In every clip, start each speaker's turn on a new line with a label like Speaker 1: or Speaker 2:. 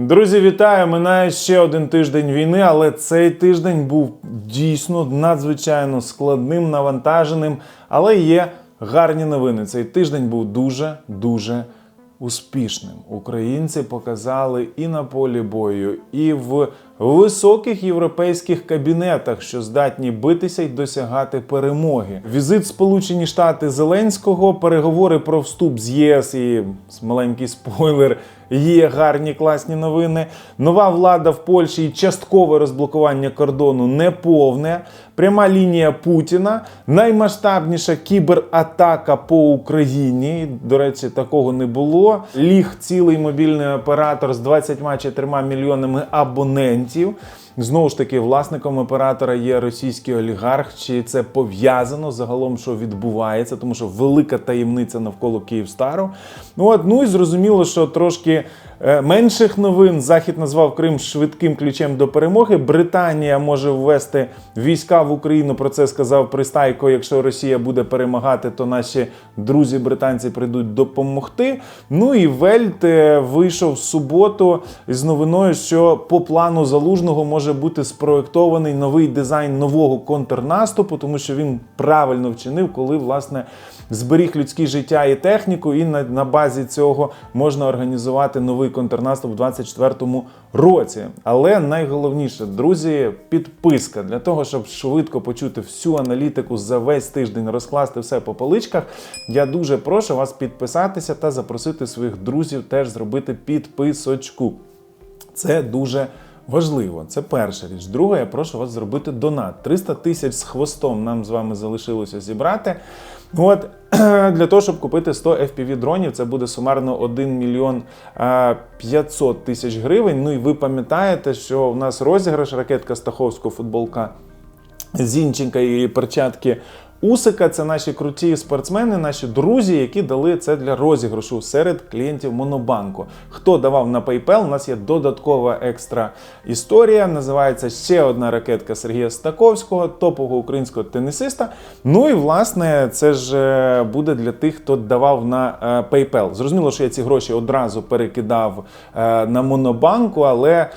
Speaker 1: Друзі, вітаю! Минає ще один тиждень війни, але цей тиждень був дійсно надзвичайно складним, навантаженим. Але є гарні новини. Цей тиждень був дуже дуже успішним. Українці показали і на полі бою, і в високих європейських кабінетах, що здатні битися й досягати перемоги. Візит Сполучені Штати Зеленського, переговори про вступ з ЄС і маленький спойлер. Є гарні класні новини. Нова влада в Польщі і часткове розблокування кордону неповне. Пряма лінія Путіна, наймасштабніша кібератака по Україні. До речі, такого не було. Ліг цілий мобільний оператор з 24 мільйонами абонентів. 2021 Знову ж таки, власником оператора є російський олігарх. Чи це пов'язано загалом, що відбувається, тому що велика таємниця навколо Київстару. Ну от ну і зрозуміло, що трошки е, менших новин Захід назвав Крим швидким ключем до перемоги. Британія може ввести війська в Україну. Про це сказав Пристайко. Якщо Росія буде перемагати, то наші друзі британці прийдуть допомогти. Ну і Вельт е, вийшов в суботу з новиною, що по плану залужного може бути спроектований новий дизайн нового контрнаступу, тому що він правильно вчинив, коли власне зберіг людське життя і техніку, і на, на базі цього можна організувати новий контрнаступ у 2024 році. Але найголовніше, друзі, підписка для того, щоб швидко почути всю аналітику за весь тиждень, розкласти все по поличках. Я дуже прошу вас підписатися та запросити своїх друзів теж зробити підписочку. Це дуже важливо. Це перша річ. Друга, я прошу вас зробити донат. 300 тисяч з хвостом нам з вами залишилося зібрати. От для того, щоб купити 100 FPV дронів, це буде сумарно 1 мільйон 500 тисяч гривень. Ну і ви пам'ятаєте, що у нас розіграш ракетка Стаховського футболка Зінченка і перчатки Усика це наші круті спортсмени, наші друзі, які дали це для розіграшу серед клієнтів Монобанку. Хто давав на PayPal, у нас є додаткова екстра історія. Називається ще одна ракетка Сергія Стаковського, топового українського тенісиста. Ну і власне це ж е, буде для тих, хто давав на е, PayPal. Зрозуміло, що я ці гроші одразу перекидав е, на Монобанку, але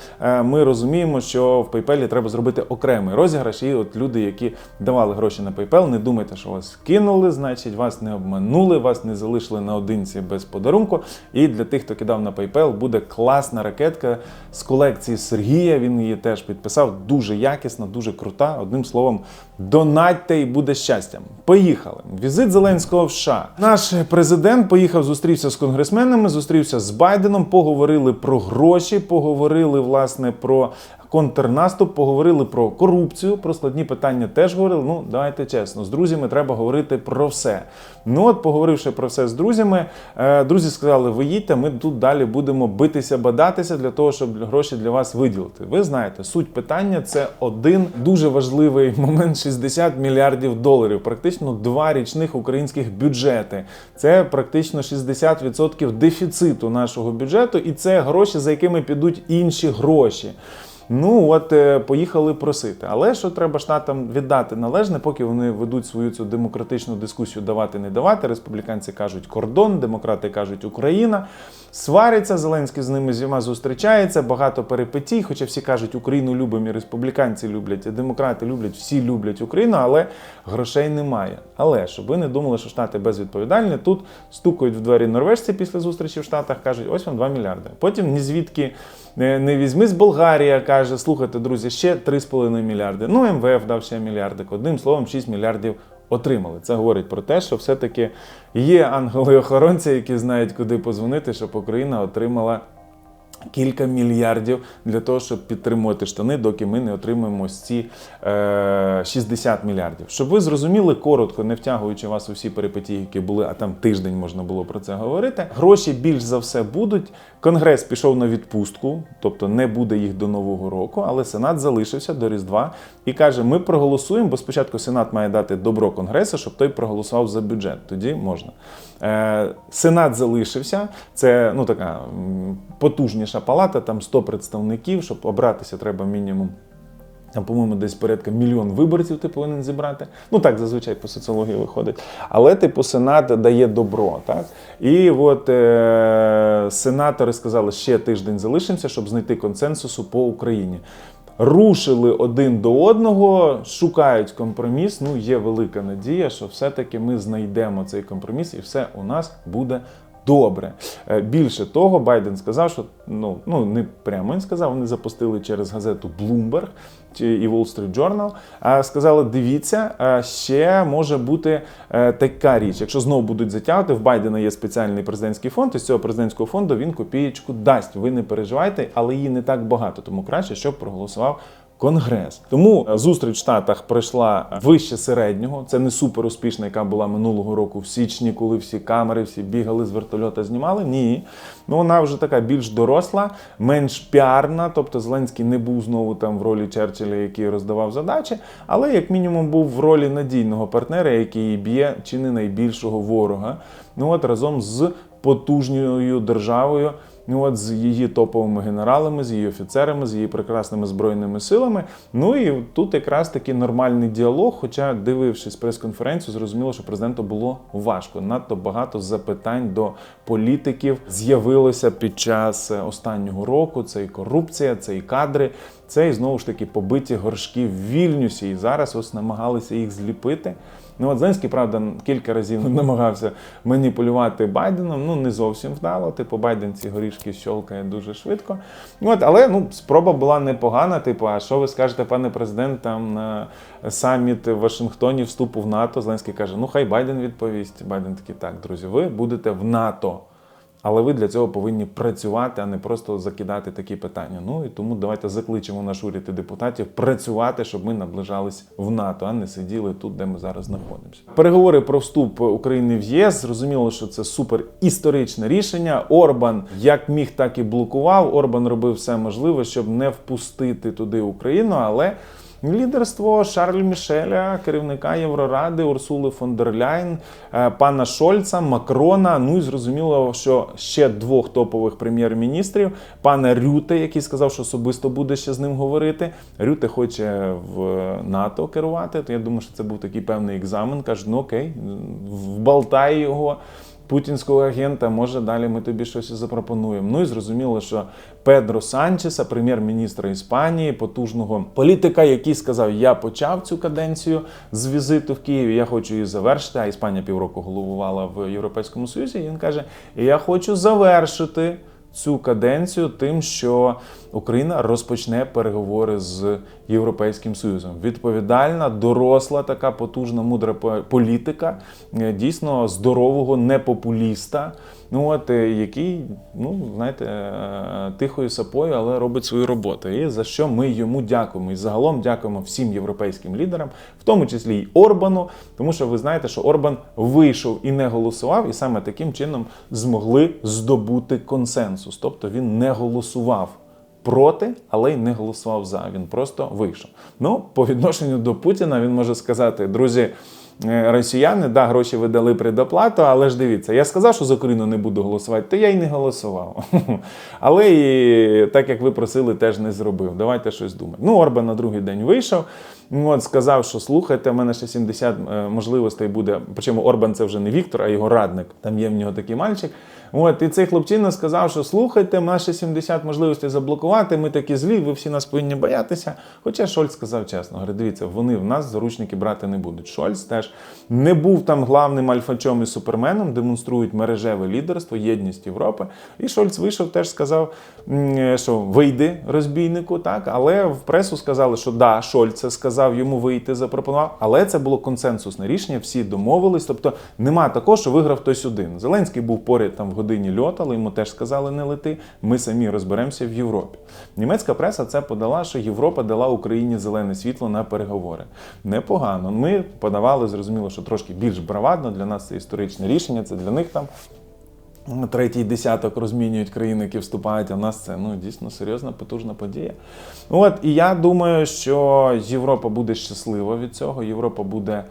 Speaker 1: ми розуміємо, що в PayPal треба зробити окремий розіграш. І от люди, які давали гроші на PayPal, не думайте, що вас кинули, значить, вас не обманули, вас не залишили наодинці без подарунку. І для тих, хто кидав на PayPal, буде класна ракетка з колекції Сергія. Він її теж підписав. Дуже якісна, дуже крута. Одним словом, донатьте і буде щастя. Поїхали. Візит Зеленського в США. Наш президент поїхав, зустрівся з конгресменами, зустрівся з Байденом, поговорили про гроші, поговорили власне про контрнаступ, поговорили про корупцію, про складні питання теж говорили. Ну, давайте чесно, з друзями треба говорити про все. Ну от, поговоривши про все з друзями, е, друзі сказали: ви їдьте, ми тут далі будемо битися, бадатися для того, щоб гроші для вас виділити. Ви знаєте, суть питання це один дуже важливий момент: 60 мільярдів доларів, практично два річних українських бюджети. Це практично 60% дефіциту нашого бюджету, і це гроші, за якими підуть інші гроші. Ну от е, поїхали просити. Але що треба штатам віддати належне, поки вони ведуть свою цю демократичну дискусію давати не давати. Республіканці кажуть кордон, демократи кажуть Україна. Свариться, Зеленський з ними зима зустрічається, багато перипетій, хоча всі кажуть, Україну любимо, і республіканці люблять, і демократи люблять, всі люблять Україну, але грошей немає. Але щоб ви не думали, що Штати безвідповідальні, тут стукають в двері норвежці після зустрічі в Штатах, кажуть, ось вам 2 мільярди. Потім ні звідки не, не візьми з Болгарія, каже, слухайте, друзі, ще 3,5 мільярди. Ну, МВФ дав ще мільярдик. Одним словом, 6 мільярдів отримали. Це говорить про те, що все-таки є ангели-охоронці, які знають, куди позвонити, щоб Україна отримала. Кілька мільярдів для того, щоб підтримувати штани, доки ми не отримаємо ось ці е, 60 мільярдів. Щоб ви зрозуміли коротко, не втягуючи вас у всі перипетії, які були, а там тиждень можна було про це говорити. Гроші більш за все будуть. Конгрес пішов на відпустку, тобто не буде їх до нового року, але Сенат залишився до Різдва і каже: ми проголосуємо, бо спочатку Сенат має дати добро Конгресу, щоб той проголосував за бюджет. Тоді можна. Е, Сенат залишився. Це ну така потужніша палата, там 100 представників, щоб обратися треба мінімум Там, по-моєму, десь порядка мільйон виборців ти повинен зібрати. Ну так зазвичай по соціології виходить. Але типу Сенат дає добро. Так? І от е- сенатори сказали, ще тиждень залишимося, щоб знайти консенсусу по Україні. Рушили один до одного, шукають компроміс. Ну, є велика надія, що все-таки ми знайдемо цей компроміс, і все у нас буде добре. Е, Більше того, Байден сказав, що ну, ну не прямо він сказав, вони запустили через газету Bloomberg і Wall Street Journal. Сказали: дивіться, е, ще може бути е, така річ. Якщо знову будуть затягувати, в Байдена є спеціальний президентський фонд, і з цього президентського фонду він копієчку дасть. Ви не переживайте, але її не так багато, тому краще, щоб проголосував. Конгрес тому е, зустріч в Штатах пройшла вище середнього. Це не супер успішна, яка була минулого року в січні, коли всі камери, всі бігали з вертольота, знімали. Ні, ну вона вже така більш доросла, менш піарна. Тобто Зеленський не був знову там в ролі Черчилля, який роздавав задачі, але як мінімум був в ролі надійного партнера, який б'є чи не найбільшого ворога. Ну от разом з потужною державою. Ну, от з її топовими генералами, з її офіцерами, з її прекрасними збройними силами. Ну і тут якраз таки нормальний діалог. Хоча, дивившись прес-конференцію, зрозуміло, що президенту було важко. Надто багато запитань до політиків з'явилося під час останнього року. Це і корупція, це і кадри, це і знову ж таки побиті горшки в Вільнюсі. І зараз ось намагалися їх зліпити. Ну, от Зеленський, правда, кілька разів намагався маніпулювати Байденом. Ну, не зовсім вдало. Типу, Байден ці горішки щолкає дуже швидко. От, але ну, спроба була непогана. Типу, а що ви скажете, пане президент, там на саміт в Вашингтоні вступу в НАТО? Зеленський каже: ну хай Байден відповість. Байден такий, так, друзі, ви будете в НАТО. Але ви для цього повинні працювати, а не просто закидати такі питання. Ну і тому давайте закличемо наш уряд і депутатів працювати, щоб ми наближались в НАТО, а не сиділи тут, де ми зараз знаходимося. Переговори про вступ України в ЄС зрозуміло, що це супер історичне рішення. Орбан як міг, так і блокував. Орбан робив все можливе, щоб не впустити туди Україну, але. Лідерство Шарль Мішеля, керівника Євроради, Урсули фон дер Ляйн, е, пана Шольца, Макрона. Ну і зрозуміло, що ще двох топових прем'єр-міністрів, пана Рюте, який сказав, що особисто буде ще з ним говорити. Рюте хоче в НАТО керувати. То я думаю, що це був такий певний екзамен. Каже, ну окей, вбалтай його путінського агента, може далі ми тобі щось і запропонуємо. Ну і зрозуміло, що Педро Санчеса, прем'єр-міністра Іспанії, потужного політика, який сказав: Я почав цю каденцію з візиту в Києві, я хочу її завершити. А Іспанія півроку головувала в Європейському Союзі. І він каже: Я хочу завершити. Цю каденцію тим, що Україна розпочне переговори з Європейським Союзом. Відповідальна, доросла, така потужна, мудра політика, е, дійсно здорового непопуліста. Ну от е, який, ну знаєте, е, тихою сапою, але робить свою роботу. І за що ми йому дякуємо. І загалом дякуємо всім європейським лідерам, в тому числі й Орбану, тому що ви знаєте, що Орбан вийшов і не голосував, і саме таким чином змогли здобути консенсус. Тобто він не голосував. Проти, але й не голосував за. Він просто вийшов. Ну, по відношенню до Путіна він може сказати, друзі. Е, росіяни, да, гроші видали предоплату, але ж дивіться, я сказав, що за Україну не буду голосувати, то я й не голосував. Але і так як ви просили, теж не зробив. Давайте щось думати. Ну, Орбан на другий день вийшов. От сказав, що слухайте, в мене ще 70 е, можливостей буде. Причому Орбан це вже не Віктор, а його радник. Там є в нього такий мальчик. От, і цей хлопчина сказав, що слухайте, в нас ще 70 можливостей заблокувати. Ми такі злі, ви всі нас повинні боятися. Хоча Шольц сказав чесно, говорить, дивіться, вони в нас заручники брати не будуть. Шольц теж не був там главним альфачом і суперменом, демонструють мережеве лідерство, єдність Європи. І Шольц вийшов, теж сказав, що вийди розбійнику, так, але в пресу сказали, що да, Шольц сказав йому вийти, запропонував. Але це було консенсусне рішення, всі домовились. Тобто нема такого, що виграв хтось один. Зеленський був поряд там в годині льот, але йому теж сказали не лети. Ми самі розберемося в Європі. Німецька преса це подала, що Європа дала Україні зелене світло на переговори. Непогано. Ми подавали, зрозуміло, що трошки більш бравадно. Для нас це історичне рішення, це для них там. Третій десяток розмінюють країни, які вступають, а в нас це ну дійсно серйозна, потужна подія. От і я думаю, що Європа буде щаслива від цього. Європа буде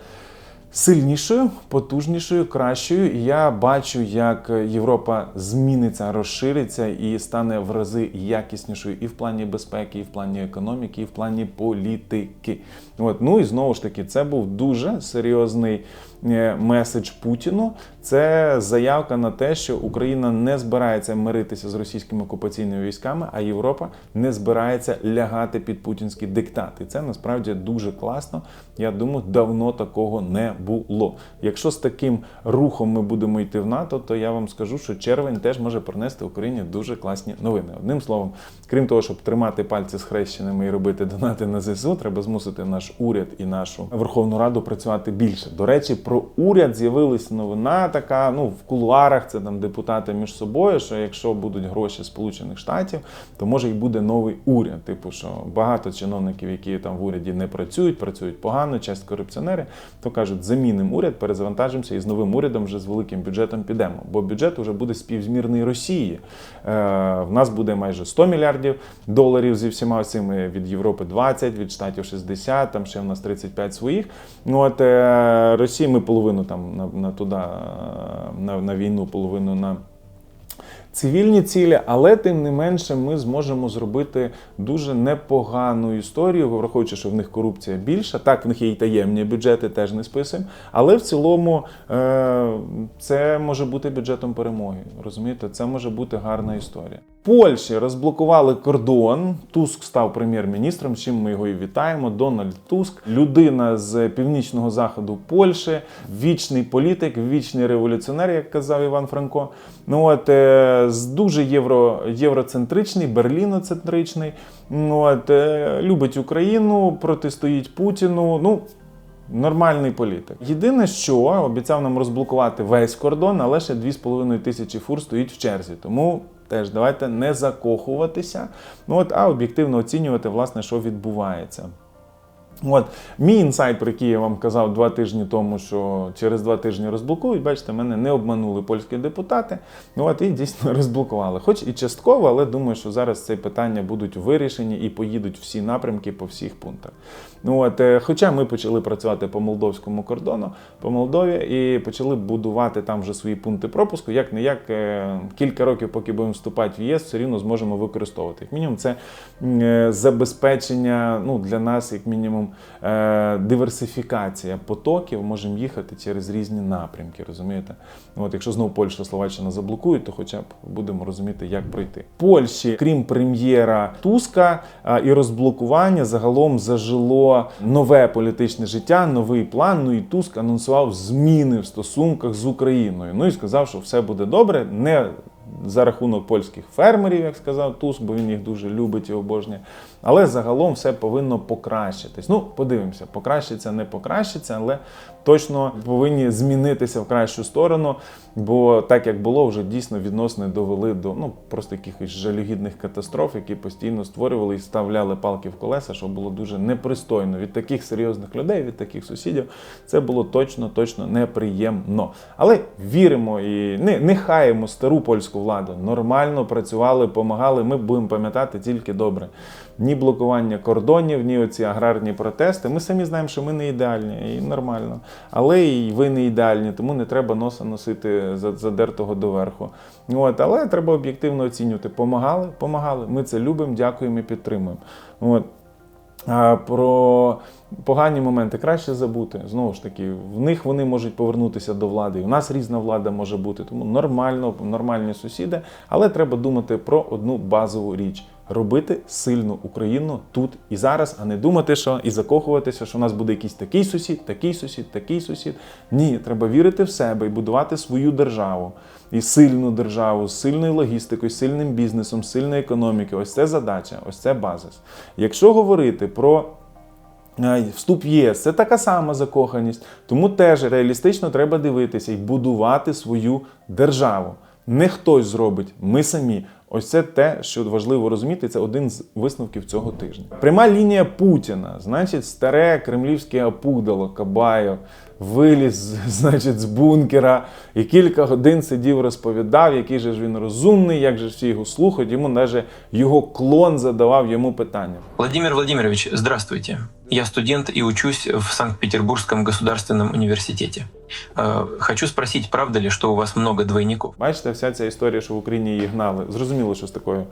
Speaker 1: сильнішою, потужнішою, кращою. І я бачу, як Європа зміниться, розшириться і стане в рази якіснішою і в плані безпеки, і в плані економіки, і в плані політики. От ну і знову ж таки, це був дуже серйозний е, меседж Путіну. Це заявка на те, що Україна не збирається миритися з російськими окупаційними військами, а Європа не збирається лягати під путінський диктат. І це насправді дуже класно. Я думаю, давно такого не було. Якщо з таким рухом ми будемо йти в НАТО, то я вам скажу, що червень теж може принести Україні дуже класні новини. Одним словом, крім того, щоб тримати пальці схрещеними і робити донати на ЗСУ, треба змусити уряд і нашу Верховну Раду працювати більше. До речі, про уряд з'явилася новина така. Ну в кулуарах це там депутати між собою. Що якщо будуть гроші Сполучених Штатів, то може й буде новий уряд. Типу, що багато чиновників, які там в уряді не працюють, працюють погано, часть корупціонери, то кажуть, замінимо уряд, перезавантажимося і з новим урядом вже з великим бюджетом підемо. Бо бюджет вже буде співзмірний Росії. Е, в нас буде майже 100 мільярдів доларів зі всіма цими від Європи 20, від штатів 60, там ще в нас 35 своїх. Ну от е, Росії ми половину там на, на туди, е, на, на війну, половину на. Цивільні цілі, але тим не менше ми зможемо зробити дуже непогану історію, враховуючи, що в них корупція більша. Так, в них є і таємні бюджети, теж не списуємо. Але в цілому е- це може бути бюджетом перемоги. Розумієте, це може бути гарна історія. Польщі розблокували кордон. Туск став прем'єр-міністром. Чим ми його і вітаємо. Дональд Туск, людина з північного заходу Польщі, вічний політик, вічний революціонер, як казав Іван Франко. Ну от е, з дуже євро, євроцентричний, берліноцентричний. Ну от е, любить Україну, протистоїть Путіну. Ну. Нормальний політик. Єдине, що обіцяв нам розблокувати весь кордон, але ще 2,5 тисячі фур стоїть в черзі. Тому теж давайте не закохуватися, ну от, а об'єктивно оцінювати, власне, що відбувається. От мій інсайт, про який я вам казав два тижні тому, що через два тижні розблокують. Бачите, мене не обманули польські депутати. Ну от і дійсно розблокували. Хоч і частково, але думаю, що зараз ці питання будуть вирішені і поїдуть всі напрямки по всіх пунктах. Ну от, е, хоча ми почали працювати по молдовському кордону, по Молдові, і почали будувати там вже свої пункти пропуску. Як не як кілька років, поки будемо вступати в ЄС, все рівно зможемо використовувати. Як мінімум, це е, забезпечення ну, для нас, як мінімум, е, диверсифікація потоків. Можемо їхати через різні напрямки. Розумієте? От, якщо знову Польща, Словаччина заблокують, то хоча б будемо розуміти, як пройти. Польщі, крім прем'єра Туска а, і розблокування, загалом зажило нове політичне життя, новий план. Ну і Туск анонсував зміни в стосунках з Україною. Ну і сказав, що все буде добре. Не за рахунок польських фермерів, як сказав Туск, бо він їх дуже любить і обожнює. Але загалом все повинно покращитись. Ну, подивимося, покращиться, не покращиться, але точно повинні змінитися в кращу сторону. Бо так як було, вже дійсно відносини довели до ну просто якихось жалюгідних катастроф, які постійно створювали і ставляли палки в колеса, що було дуже непристойно від таких серйозних людей, від таких сусідів. Це було точно, точно неприємно. Але віримо і не, не хаємо стару польську владу. Нормально працювали, помагали. Ми будемо пам'ятати тільки добре. Ні блокування кордонів, ні оці аграрні протести. Ми самі знаємо, що ми не ідеальні і нормально. Але і ви не ідеальні, тому не треба носа носити задертого доверху. От, але треба об'єктивно оцінювати. Помагали, помагали. Ми це любимо, дякуємо і підтримуємо. От. Про погані моменти краще забути. Знову ж таки, в них вони можуть повернутися до влади. і У нас різна влада може бути, тому нормально, нормальні сусіди. Але треба думати про одну базову річ. Робити сильну Україну тут і зараз, а не думати, що і закохуватися, що у нас буде якийсь такий сусід, такий сусід, такий сусід. Ні, треба вірити в себе і будувати свою державу і сильну державу з сильною логістикою, сильним бізнесом, сильною економікою. Ось це задача, ось це базис. Якщо говорити про Е, Вступ в ЄС це така сама закоханість, тому теж реалістично треба дивитися і будувати свою державу. Не хтось зробить, ми самі. Ось це те, що важливо розуміти. Це один з висновків цього тижня. Пряма лінія Путіна, значить, старе кремлівське опудало Кабаєв виліз, значить, з бункера і кілька годин сидів, розповідав, який же ж він розумний, як же всі його слухають. Йому навіть його клон задавав йому питання.
Speaker 2: Владимир Владимирович, здравствуйте. Я студент и учусь в Санкт-Петербургском государственном университете. Э, Хочу спросить, правда ли, что у вас много двойников?
Speaker 1: Бачите, вся ця історія, що в Україні її гнали. Зрозуміло, що з такою ну,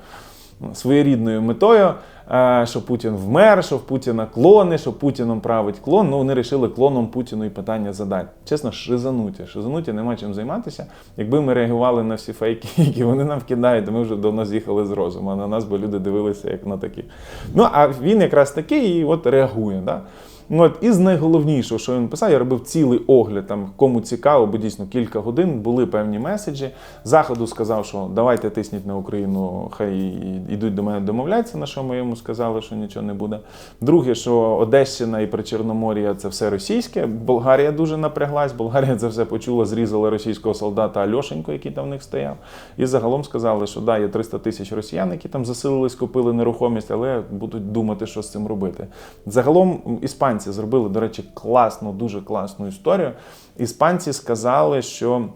Speaker 1: Своєрідною метою, е, що Путін вмер, що в Путіна клони, що Путіном править клон. Ну вони вирішили клоном Путіну і питання задати. Чесно, шизануті. Шизануті нема чим займатися. Якби ми реагували на всі фейки, які вони нам вкидають, то ми вже давно з'їхали з розуму. А на нас би люди дивилися як на такі. Ну а він якраз такий і от реагує. Да? Ну, от, із найголовнішого, що він писав, я робив цілий огляд, там, кому цікаво, бо дійсно кілька годин були певні меседжі. Заходу сказав, що давайте тисніть на Україну, хай йдуть до мене домовляться, на що ми йому сказали, що нічого не буде. Друге, що Одещина і Причорномор'я це все російське. Болгарія дуже напряглась. Болгарія це все почула, зрізала російського солдата Альошенько, який там в них стояв. І загалом сказали, що да, є 300 тисяч росіян, які там засилились, купили нерухомість, але будуть думати, що з цим робити. Загалом іспанці зробили, до речі, класну, дуже класну історію. Іспанці сказали, що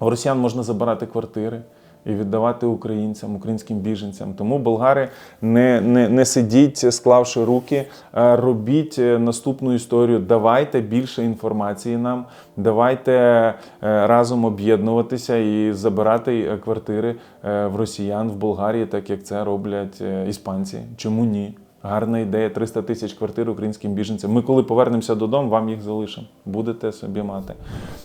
Speaker 1: у росіян можна забирати квартири. І віддавати українцям, українським біженцям. Тому болгари не, не, не сидіть, склавши руки, робіть е, наступну історію. Давайте більше інформації нам, давайте е, разом об'єднуватися і забирати е, квартири в росіян в Болгарії, так як це роблять іспанці. Чому ні? Гарна ідея, 300 тисяч квартир українським біженцям. Ми, коли повернемося додому, вам їх залишимо. Будете собі мати.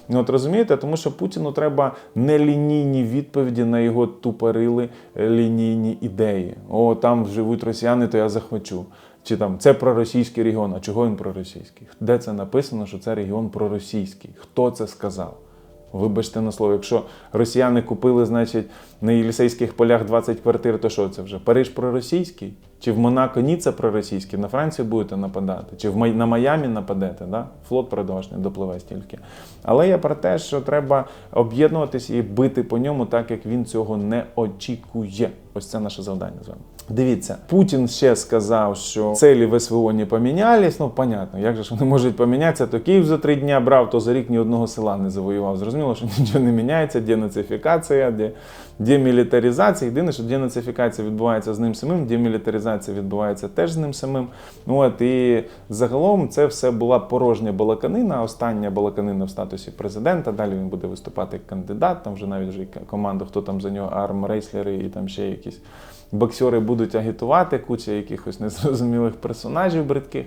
Speaker 1: Ну, от розумієте, тому що Путіну треба нелінійні відповіді на його тупорили е, лінійні ідеї. О, там живуть росіяни, то я захвачу. Чи там це проросійський регіон. А чого він проросійський? Де це написано, що це регіон проросійський? Хто це сказав? Вибачте на слово, якщо росіяни купили, значить, на Єлісейських полях 20 квартир, то що це вже? Париж проросійський? Чи в Монако Ніцца проросійський? На Францію будете нападати? Чи в Май- на Майамі нападете? Да? Флот продовжний допливе стільки. Але я про те, що треба об'єднуватися і бити по ньому, так як він цього не очікує. Ось це наше завдання з вами. Дивіться, Путін ще сказав, що цілі в СВО не помінялись. Ну, понятно, як же ж вони можуть помінятися, то Київ за три дня брав, то за рік ні одного села не завоював. Зрозуміло, що нічого не міняється, денацифікація, де демілітаризація. Єдине, що денацифікація відбувається з ним самим, демілітаризація відбувається теж з ним самим. Ну, От, і загалом це все була порожня балаканина, остання балаканина в статусі президента. Далі він буде виступати як кандидат, там вже навіть вже команда, хто там за нього армрейслери і там ще якісь боксери будуть агітувати, куча якихось незрозумілих персонажів бридких.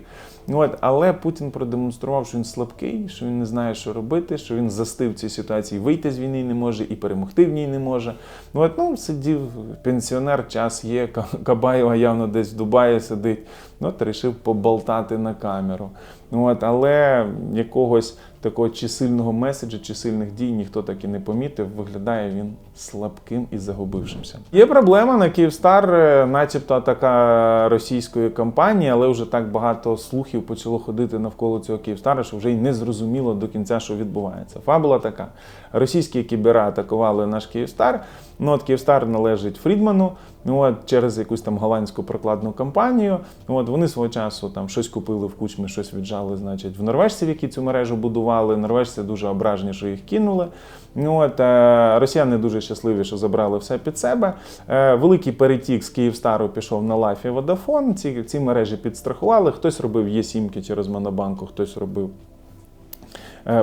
Speaker 1: От, але Путін продемонстрував, що він слабкий, що він не знає, що робити, що він застив цій ситуації, вийти з війни не може і перемогти в ній не може. Ну, от, ну сидів пенсіонер, час є, Кабаєва явно десь в Дубаї сидить. Ну, от вирішив поболтати на камеру. Ну, От, але якогось такого чи сильного меседжа, чи сильних дій ніхто так і не помітив. Виглядає він слабким і загубившимся. Є проблема на Київстар, е, начебто така російської кампанії, але вже так багато слухів почало ходити навколо цього Київстара, що вже й не зрозуміло до кінця, що відбувається. Фабула така: російські кібера атакували наш Київстар. Ну от Київстар належить Фрідману. Ну, от через якусь там голландську прокладну компанію. От вони свого часу там щось купили в кучмі, щось віджали, значить, в норвежців, які цю мережу будували. Норвежці дуже ображені, що їх кинули. Ну, от, е, росіяни дуже щасливі, що забрали все під себе. Е, великий перетік з Київстару пішов на Лайфі Водафон. Ці, ці мережі підстрахували. Хтось робив Є-сімки через Монобанку, хтось робив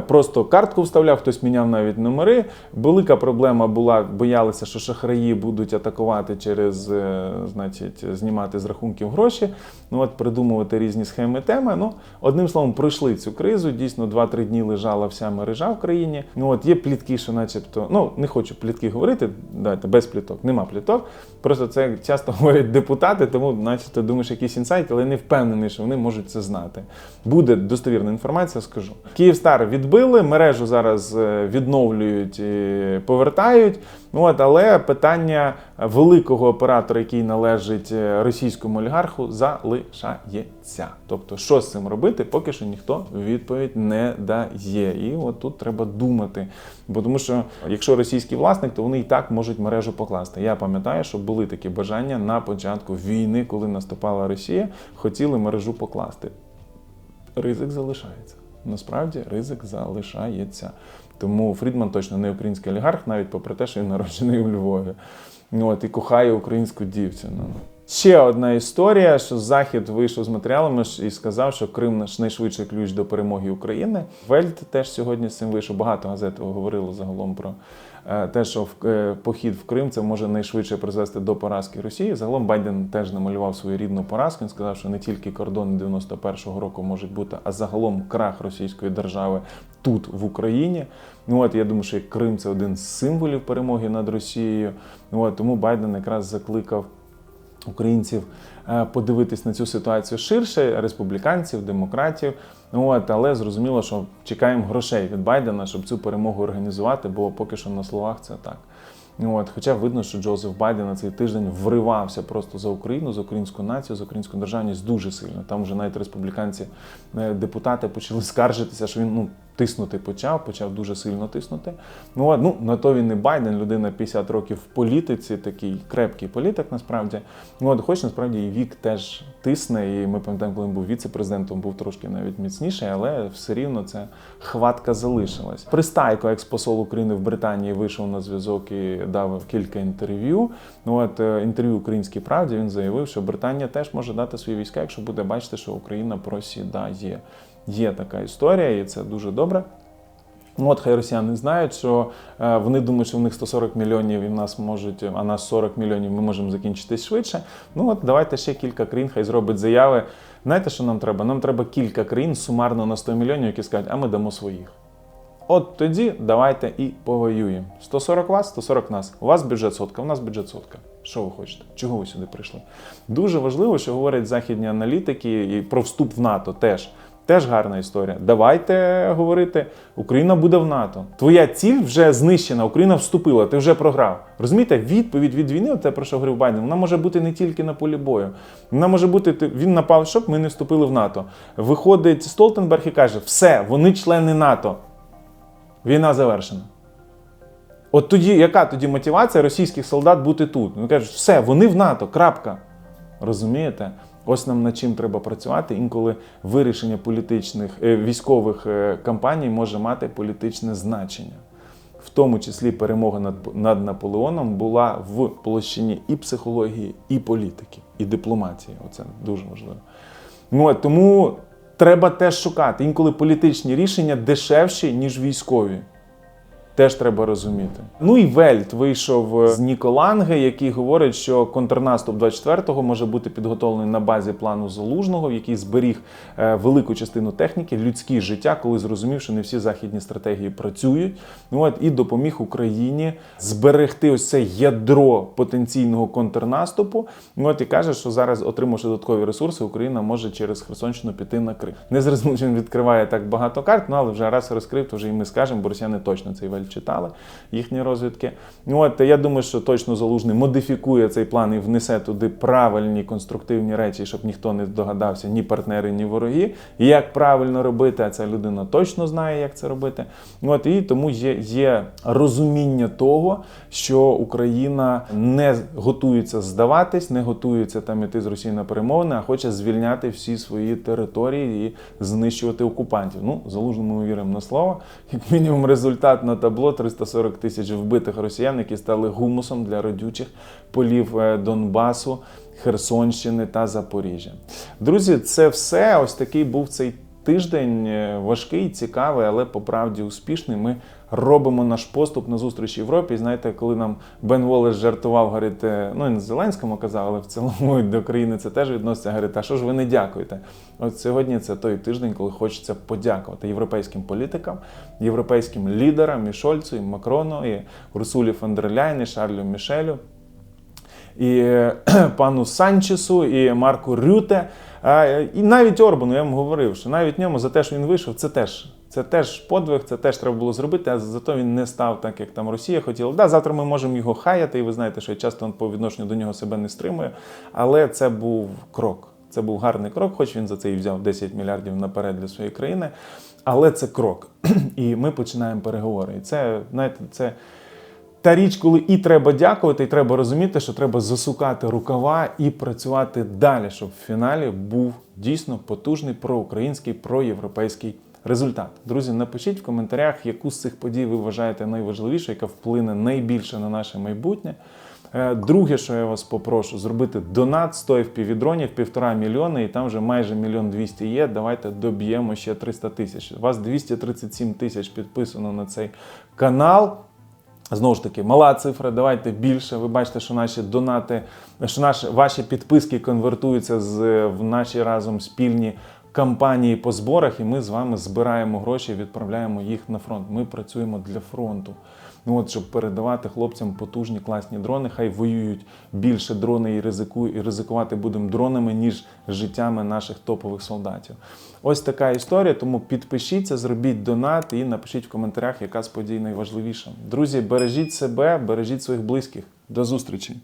Speaker 1: Просто картку вставляв, хтось міняв навіть номери. Велика проблема була, боялися, що шахраї будуть атакувати через, е, значить, знімати з рахунків гроші. Ну от придумувати різні схеми теми. Ну, одним словом, пройшли цю кризу. Дійсно, 2-3 дні лежала вся мережа в країні. Ну от є плітки, що, начебто, ну не хочу плітки говорити, дайте без пліток, нема пліток. Просто це часто говорять депутати, тому, начебто, думаєш, якийсь інсайт, але не впевнений, що вони можуть це знати. Буде достовірна інформація, скажу. Київстар відбили, мережу зараз е, відновлюють і повертають. Ну, от, але питання великого оператора, який належить е, російському олігарху, залишається. Тобто, що з цим робити, поки що ніхто відповідь не дає. І от тут треба думати. Бо тому що якщо російський власник, то вони і так можуть мережу покласти. Я пам'ятаю, що були такі бажання на початку війни, коли наступала Росія, хотіли мережу покласти. Ризик залишається. Насправді ризик залишається. Тому Фрідман точно не український олігарх, навіть попри те, що він народжений у Львові. Ну, От, і кохає українську дівчину. Ще одна історія, що Захід вийшов з матеріалами і сказав, що Крим наш найшвидший ключ до перемоги України. Вельт теж сьогодні з цим вийшов. Багато газет говорило загалом про те, що в- е, похід в Крим це може найшвидше призвести до поразки Росії. Загалом Байден теж намалював свою рідну поразку. Він сказав, що не тільки кордони 91-го року можуть бути, а загалом крах російської держави тут, в Україні. Ну от я думаю, що Крим це один з символів перемоги над Росією. Ну от тому Байден якраз закликав українців е, подивитись на цю ситуацію ширше, республіканців, демократів. От, але зрозуміло, що чекаємо грошей від Байдена, щоб цю перемогу організувати, бо поки що на словах це так. От, хоча видно, що Джозеф Байден на цей тиждень вривався просто за Україну, за українську націю, за українську державність дуже сильно. Там вже навіть республіканці, е, депутати почали скаржитися, що він ну, тиснути почав, почав дуже сильно тиснути. Ну, от, ну на то він не Байден, людина 50 років в політиці, такий крепкий політик насправді. Ну, от, хоч насправді і вік теж тисне, і ми пам'ятаємо, коли він був віце-президентом, був трошки навіть міцніший, але все рівно ця хватка залишилась. Пристайко, експосол України в Британії, вийшов на зв'язок і дав кілька інтерв'ю. Ну от е, інтерв'ю Українській правді він заявив, що Британія теж може дати свої війська, якщо буде бачити, що Україна просідає. Є така історія, і це дуже добре. Ну, От хай росіяни знають, що е, вони думають, що в них 140 мільйонів і в нас можуть, а нас 40 мільйонів ми можемо закінчитись швидше. Ну от давайте ще кілька країн хай зробить заяви. Знаєте, що нам треба? Нам треба кілька країн сумарно на 100 мільйонів, які скажуть, а ми дамо своїх. От тоді давайте і повоюємо. 140 вас, 140 нас. У вас бюджет сотка, у нас бюджет сотка. Що ви хочете? Чого ви сюди прийшли? Дуже важливо, що говорять західні аналітики і про вступ в НАТО теж. Теж гарна історія. Давайте говорити, Україна буде в НАТО. Твоя ціль вже знищена, Україна вступила, ти вже програв. Розумієте, відповідь від війни, те про що говорив Байден, вона може бути не тільки на полі бою. Вона може бути, він напав, щоб ми не вступили в НАТО. Виходить Столтенберг і каже: все, вони члени НАТО. Війна завершена. От тоді, яка тоді мотивація російських солдат бути тут? Вони кажуть, все, вони в НАТО, крапка. Розумієте? Ось нам над чим треба працювати. Інколи вирішення політичних е, військових е, кампаній може мати політичне значення. В тому числі перемога над, над Наполеоном була в площині і психології, і політики, і дипломатії. Оце дуже важливо. Ну, тому треба теж шукати. Інколи політичні рішення дешевші, ніж військові. Теж треба розуміти. Ну і Вельт вийшов з Ніколанги, який говорить, що контрнаступ 24-го може бути підготовлений на базі плану Залужного, який зберіг е, велику частину техніки, людське життя, коли зрозумів, що не всі західні стратегії працюють. Ну от і допоміг Україні зберегти ось це ядро потенційного контрнаступу. Ну от і каже, що зараз, отримавши додаткові ресурси, Україна може через Херсонщину піти на Крим. Не зрозуміло, він відкриває так багато карт, ну але вже раз розкрив, то вже і ми скажемо, бо росіяни точно цей вельт читали їхні розвідки. Ну от я думаю, що точно залужний модифікує цей план і внесе туди правильні конструктивні речі, щоб ніхто не здогадався, ні партнери, ні вороги. Як правильно робити, а ця людина точно знає, як це робити. Ну, От і тому є, є розуміння того, що Україна не готується здаватись, не готується там іти з Росією на перемовини, а хоче звільняти всі свої території і знищувати окупантів. Ну, залужному віримо на слово. Як мінімум, результат на табло 340 тисяч вбитих росіян, які стали гумусом для родючих полів е, Донбасу, Херсонщини та Запоріжжя. Друзі, це все. Ось такий був цей тиждень е, важкий, цікавий, але по правді успішний. Ми робимо наш поступ на зустріч Європі. І знаєте, коли нам Бен Волес жартував, говорить, е, ну він Зеленському казав, але в цілому до країни це теж відноситься. Говорить, а що ж ви не дякуєте? От сьогодні це той тиждень, коли хочеться подякувати європейським політикам, європейським лідерам, і Шольцу, і Макрону, і Урсулі фон і Шарлю Мішелю і е, пану Санчесу, і Марку Рюте, і навіть Орбану, я вам говорив, що навіть ньому за те, що він вийшов, це теж. Це теж подвиг, це теж треба було зробити, а зато він не став так, як там Росія хотіла. Да, завтра ми можемо його хаяти, і ви знаєте, що я часто по відношенню до нього себе не стримую. Але це був крок. Це був гарний крок, хоч він за це і взяв 10 мільярдів наперед для своєї країни. Але це крок. І ми починаємо переговори. І це, знаєте, це та річ, коли і треба дякувати, і треба розуміти, що треба засукати рукава і працювати далі, щоб в фіналі був дійсно потужний проукраїнський, проєвропейський результат. Друзі, напишіть в коментарях, яку з цих подій ви вважаєте найважливішою, яка вплине найбільше на наше майбутнє. Е, Друге, що я вас попрошу, зробити донат 100 FPV-дронів, півтора мільйони, і там вже майже мільйон двісті є. Давайте доб'ємо ще 300 тисяч. Вас 237 тисяч підписано на цей канал. Знову ж таки, мала цифра, давайте більше. Ви бачите, що наші донати, що наші ваші підписки конвертуються з, в наші разом спільні кампанії по зборах, і ми з вами збираємо гроші відправляємо їх на фронт. Ми працюємо для фронту. Ну от, щоб передавати хлопцям потужні класні дрони, хай воюють більше дрони і ризикують, і ризикувати будемо дронами, ніж життями наших топових солдатів. Ось така історія. Тому підпишіться, зробіть донат і напишіть в коментарях, яка з подій найважливіша. Друзі, бережіть себе, бережіть своїх близьких. До зустрічі!